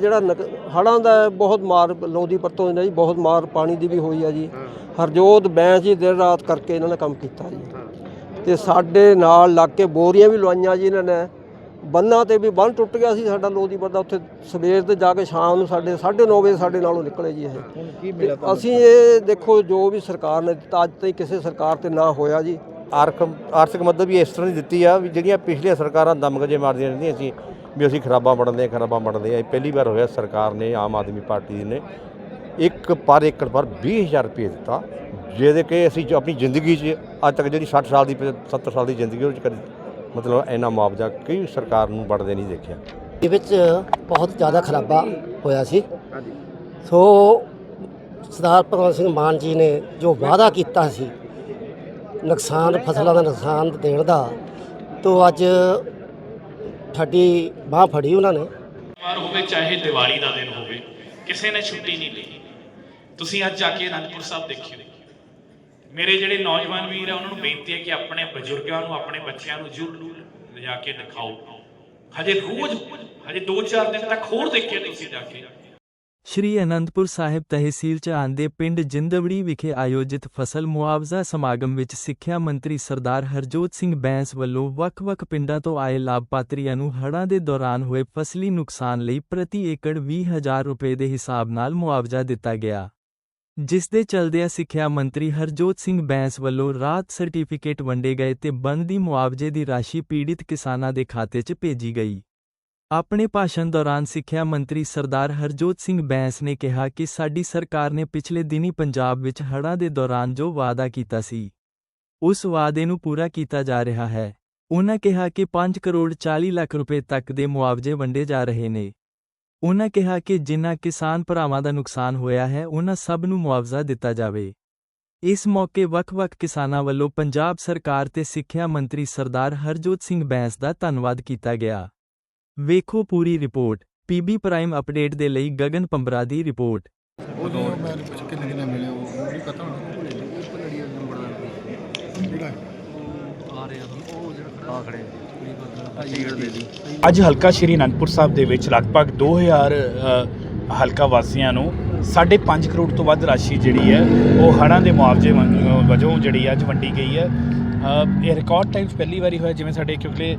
ਜਿਹੜਾ ਨਕ- ਹੜ੍ਹਾਂ ਦਾ ਬਹੁਤ ਮਾਰ ਲੋਦੀ ਪਰਤੋਂ ਨੇ ਜੀ ਬਹੁਤ ਮਾਰ ਪਾਣੀ ਦੀ ਵੀ ਹੋਈ ਆ ਜੀ। ਹਰਜੋਤ ਬੈਂਸ ਜੀ ਦਿਨ ਰਾਤ ਕਰਕੇ ਇਹਨਾਂ ਨੇ ਕੰਮ ਕੀਤਾ ਜੀ। ਤੇ ਸਾਡੇ ਨਾਲ ਲੱਗ ਕੇ ਬੋਰੀਆਂ ਵੀ ਲਵਾਈਆਂ ਜੀ ਇਹਨਾਂ ਨੇ। ਬੰਨਾਂ ਤੇ ਵੀ ਬੰਨ ਟੁੱਟ ਗਿਆ ਸੀ ਸਾਡਾ ਲੋਦੀ ਬੰਦਾ ਉੱਥੇ ਸਵੇਰ ਤੇ ਜਾ ਕੇ ਸ਼ਾਮ ਨੂੰ ਸਾਡੇ 9:30 ਵਜੇ ਸਾਡੇ ਨਾਲੋਂ ਨਿਕਲੇ ਜੀ ਇਹ। ਅਸੀਂ ਇਹ ਦੇਖੋ ਜੋ ਵੀ ਸਰਕਾਰ ਨੇ ਦਿੱਤਾ ਅੱਜ ਤਾਈਂ ਕਿਸੇ ਸਰਕਾਰ ਤੇ ਨਾ ਹੋਇਆ ਜੀ। ਆਰਥਿਕ ਆਰਥਿਕ ਮਦਦ ਵੀ ਇਸ ਤਰ੍ਹਾਂ ਦੀ ਦਿੱਤੀ ਆ ਵੀ ਜਿਹੜੀਆਂ ਪਿਛਲੀਆਂ ਸਰਕਾਰਾਂ ਦਮਗਜੇ ਮਾਰਦੀਆਂ ਰਹਿੰਦੀਆਂ ਸੀ ਵੀ ਅਸੀਂ ਖਰਾਬਾਂ ਵੰਡਦੇ ਹਾਂ ਖਰਾਬਾਂ ਵੰਡਦੇ ਆ ਇਹ ਪਹਿਲੀ ਵਾਰ ਹੋਇਆ ਸਰਕਾਰ ਨੇ ਆਮ ਆਦਮੀ ਪਾਰਟੀ ਨੇ ਇੱਕ ਪਰ ਏਕੜ ਪਰ 20000 ਰੁਪਏ ਦਿੱਤਾ ਜਿਹਦੇ ਕਿ ਅਸੀਂ ਜੋ ਆਪਣੀ ਜ਼ਿੰਦਗੀ 'ਚ ਅੱਜ ਤੱਕ ਜਿਹੜੀ 60 ਸਾਲ ਦੀ 70 ਸਾਲ ਦੀ ਜ਼ਿੰਦਗੀ ਉਹ 'ਚ ਕਦੇ ਮਤਲਬ ਇੰਨਾ ਮੁਆਵਜ਼ਾ ਕਈ ਸਰਕਾਰ ਨੂੰ ਵੰਡਦੇ ਨਹੀਂ ਦੇਖਿਆ। ਇਹ ਵਿੱਚ ਬਹੁਤ ਜ਼ਿਆਦਾ ਖਰਾਬਾ ਹੋਇਆ ਸੀ। ਸੋ ਸਰਦਾਰ ਭਗਵੰਤ ਸਿੰਘ ਮਾਨ ਜੀ ਨੇ ਜੋ ਵਾਅਦਾ ਕੀਤਾ ਸੀ ਨੁਕਸਾਨ ਫਸਲਾਂ ਦਾ ਨੁਕਸਾਨ ਦੇਣ ਦਾ ਤੋਂ ਅੱਜ ਸਾਡੀ ਬਾਹ ਫੜੀ ਉਹਨਾਂ ਨੇ। ਵਾਰ ਹੋਵੇ, ਚਾਹੇ ਦੀਵਾਲੀ ਦਾ ਦਿਨ ਹੋਵੇ, ਕਿਸੇ ਨੇ ਛੁੱਟੀ ਨਹੀਂ ਲਈ। ਤੁਸੀਂ ਅੱਜ ਜਾ ਕੇ ਅਨੰਦਪੁਰ ਸਾਹਿਬ ਦੇਖਿਓ। ਮੇਰੇ ਜਿਹੜੇ ਨੌਜਵਾਨ ਵੀਰ ਆ, ਉਹਨਾਂ ਨੂੰ ਬੇਨਤੀ ਹੈ ਕਿ ਆਪਣੇ ਬਜ਼ੁਰਗਾਂ ਨੂੰ, ਆਪਣੇ ਬੱਚਿਆਂ ਨੂੰ ਜ਼ਰੂਰ ਲਿਜਾ ਕੇ ਦਿਖਾਓ। ਹਜੇ ਰੋਜ਼, ਹਜੇ 2-4 ਦਿਨ ਤੱਕ ਹੋਰ ਦੇਖਿਓ ਤੁਸੀਂ ਜਾ ਕੇ। ਸ਼੍ਰੀ ਅਨੰਦਪੁਰ ਸਾਹਿਬ ਤਹਿਸੀਲ ਚ ਆਂਦੇ ਪਿੰਡ ਜਿੰਦਵੜੀ ਵਿਖੇ ਆਯੋਜਿਤ ਫਸਲ ਮੁਆਵਜ਼ਾ ਸਮਾਗਮ ਵਿੱਚ ਸਿੱਖਿਆ ਮੰਤਰੀ ਸਰਦਾਰ ਹਰਜੋਤ ਸਿੰਘ ਬੈਂਸ ਵੱਲੋਂ ਵੱਖ-ਵੱਖ ਪਿੰਡਾਂ ਤੋਂ ਆਏ ਲਾਭਪਾਤਰੀਆਂ ਨੂੰ ਹੜ੍ਹਾਂ ਦੇ ਦੌਰਾਨ ਹੋਏ ਫਸਲੀ ਨੁਕਸਾਨ ਲਈ ਪ੍ਰਤੀ ਏਕੜ 20000 ਰੁਪਏ ਦੇ ਹਿਸਾਬ ਨਾਲ ਮੁਆਵਜ਼ਾ ਦਿੱਤਾ ਗਿਆ। ਜਿਸ ਦੇ ਚਲਦਿਆਂ ਸਿੱਖਿਆ ਮੰਤਰੀ ਹਰਜੋਤ ਸਿੰਘ ਬੈਂਸ ਵੱਲੋਂ ਰਾਤ ਸਰਟੀਫਿਕੇਟ ਵੰਡੇ ਗਏ ਤੇ ਬਣਦੀ ਮੁਆਵਜ਼ੇ ਦੀ ਰਾਸ਼ੀ ਪੀੜਿਤ ਕਿਸਾਨਾਂ ਦੇ ਖਾਤੇ 'ਚ ਭੇਜੀ ਗਈ। ਆਪਣੇ ਭਾਸ਼ਣ ਦੌਰਾਨ ਸਿੱਖਿਆ ਮੰਤਰੀ ਸਰਦਾਰ ਹਰਜੋਤ ਸਿੰਘ ਬੈਂਸ ਨੇ ਕਿਹਾ ਕਿ ਸਾਡੀ ਸਰਕਾਰ ਨੇ ਪਿਛਲੇ ਦਿਨੀ ਪੰਜਾਬ ਵਿੱਚ ਹੜ੍ਹਾਂ ਦੇ ਦੌਰਾਨ ਜੋ ਵਾਅਦਾ ਕੀਤਾ ਸੀ, ਉਸ ਵਾਅਦੇ ਨੂੰ ਪੂਰਾ ਕੀਤਾ ਜਾ ਰਿਹਾ ਹੈ। ਉਹਨਾਂ ਕਿਹਾ ਕਿ 5 ਕਰੋੜ 40 ਲੱਖ ਰੁਪਏ ਤੱਕ ਦੇ ਮੁਆਵਜ਼ੇ ਵੰਡੇ ਜਾ ਰਹੇ ਨੇ। ਉਹਨਾਂ ਕਿਹਾ ਕਿ ਜਿਨ੍ਹਾਂ ਕਿਸਾਨ ਭਰਾਵਾਂ ਦਾ ਨੁਕਸਾਨ ਹੋਇਆ ਹੈ, ਉਹਨਾਂ ਸਭ ਨੂੰ ਮੁਆਵਜ਼ਾ ਦਿੱਤਾ ਜਾਵੇ। ਇਸ ਮੌਕੇ ਵੱਖ-ਵੱਖ ਕਿਸਾਨਾਂ ਵੱਲੋਂ ਪੰਜਾਬ ਸਰਕਾਰ ਤੇ ਸਿੱਖਿਆ ਮੰਤਰੀ ਸਰਦਾਰ ਹਰਜੋਤ ਸਿੰਘ ਬੈਂਸ ਦਾ ਧੰਨਵਾਦ ਕੀਤਾ ਗਿਆ। ਵੇਖੋ ਪੂਰੀ ਰਿਪੋਰਟ ਪੀਬੀ ਪ੍ਰਾਈਮ ਅਪਡੇਟ ਦੇ ਲਈ ਗਗਨ ਪੰਬਰਾ ਦੀ ਰਿਪੋਰਟ। ਉਦੋਂ ਮੈਂ ਪੁੱਛ ਕੇ ਕਿੰਨੇ ਮਿਲੇ ਉਹ ਨਹੀਂ ਪਤਾ ਹੁਣ ਅੱਜ ਹਲਕਾ ਸ਼੍ਰੀ ਅਨੰਦਪੁਰ ਸਾਹਿਬ ਦੇ ਵਿੱਚ ਲਗਭਗ 2000 ਅ, ਹਲਕਾ ਵਾਸੀਆਂ ਨੂੰ 5.5 ਕਰੋੜ ਤੋਂ ਵੱਧ ਰਾਸ਼ੀ ਜਿਹੜੀ ਹੈ ਉਹ ਹੜ੍ਹਾਂ ਦੇ ਮੁਆਵਜ਼ੇ ਵੰ- ਵਜੋਂ ਜਿਹੜੀ ਹੈ ਅੱਜ ਵੰਡੀ ਗਈ ਹੈ। ਅ, ਇਹ ਰਿਕਾਰਡ ਟਾਈਮ ਪਹਿਲੀ ਵਾਰੀ ਹੋਇਆ ਜਿਵੇਂ ਸਾਡੇ ਕਿਉਂਕਿ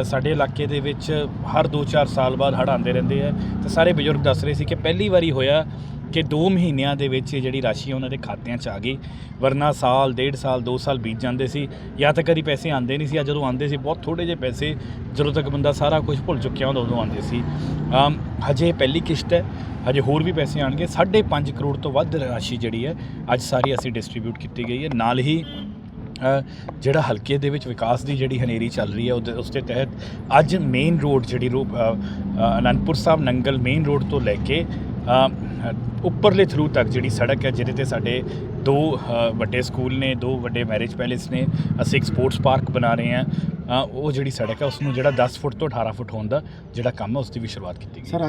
ਅ, ਸਾਡੇ ਇਲਾਕੇ ਦੇ ਵਿੱਚ ਹਰ 2-4 ਸਾਲ ਬਾਅਦ ਹੜ੍ਹ ਆਉਂਦੇ ਰਹਿੰਦੇ ਆ। ਤੇ ਸਾਰੇ ਬਜ਼ੁਰਗ ਦੱਸ ਰਹੇ ਸੀ ਕਿ ਪਹਿਲੀ ਵਾਰੀ ਹੋਇਆ ਕਿ 2 ਮਹੀਨਿਆਂ ਦੇ ਵਿੱਚ ਇਹ ਜਿਹੜੀ ਰਾਸ਼ੀ ਉਹਨਾਂ ਦੇ ਖਾਤਿਆਂ 'ਚ ਆ ਗਈ। ਵਰਨਾ ਸਾਲ, ਡੇਢ ਸਾਲ 2 ਸਾਲ ਬੀਤ ਜਾਂਦੇ ਸੀ। ਜਾਂ ਤਾਂ ਕਦੀ ਪੈਸੇ ਆਉਂਦੇ ਨਹੀਂ ਸੀ ਆ ਜਦੋਂ ਆਉਂਦੇ ਸੀ, ਬਹੁਤ ਥੋੜੇ ਜਿਹੇ ਪੈਸੇ, ਜਦੋਂ ਤੱਕ ਬੰਦਾ ਸਾਰਾ ਕੁਝ ਭੁੱਲ ਚੁੱਕਿਆ ਹੁੰਦਾ, ਉਦੋਂ ਆਉਂਦੇ ਸੀ। ਹਜੇ ਪਹਿਲੀ ਕਿਸ਼ਤ ਹੈ। ਹਜੇ ਹੋਰ ਵੀ ਪੈਸੇ ਆਣਗੇ 5.5 ਕਰੋੜ ਤੋਂ ਵੱਧ ਰਾਸ਼ੀ ਜਿਹੜੀ ਹੈ, ਅੱਜ ਸਾਰੀ ਅਸੀਂ ਡਿਸਟ੍ਰੀਬਿਊਟ ਕੀਤੀ ਗਈ ਹੈ। ਨਾਲ ਹੀ ਜਿਹੜਾ ਹਲਕੇ ਦੇ ਵਿੱਚ ਵਿਕਾਸ ਦੀ ਜਿਹੜੀ ਹਨੇਰੀ ਚੱਲ ਰਹੀ ਹੈ, ਉਹਦੇ ਉਸ ਦੇ ਤਹਿਤ ਅੱਜ ਮੇਨ ਰੋਡ ਜਿਹੜੀ ਰੋ ਅਨੰਦਪੁਰ ਸਾਹਿਬ ਨੰਗਲ ਮੇਨ ਰੋਡ ਤੋਂ ਲੈ ਕੇ ਉੱਪਰਲੇ ਥਰੂ ਤੱਕ ਜਿਹੜੀ ਸੜਕ ਹੈ, ਜਿਹਦੇ ਤੇ ਸਾਡੇ ਦੋ ਵੱਡੇ ਸਕੂਲ ਨੇ, ਦੋ ਵੱਡੇ ਮੈਰਿਜ ਪੈਲੇਸ ਨੇ, ਅਸੀਂ ਇੱਕ ਸਪੋਰਟਸ ਪਾਰਕ ਬਣਾ ਰਹੇ ਹਾਂ। ਉਹ ਜਿਹੜੀ ਸੜਕ ਹੈ ਉਸ ਨੂੰ ਜਿਹੜਾ 10 ਫੁੱਟ ਤੋਂ 18 ਫੁੱਟ ਹੋਣ ਦਾ ਜਿਹੜਾ ਕੰਮ ਹੈ ਉਸ ਦੀ ਵੀ ਸ਼ੁਰੂਆਤ ਕੀਤੀ ਗਈ ਸਰ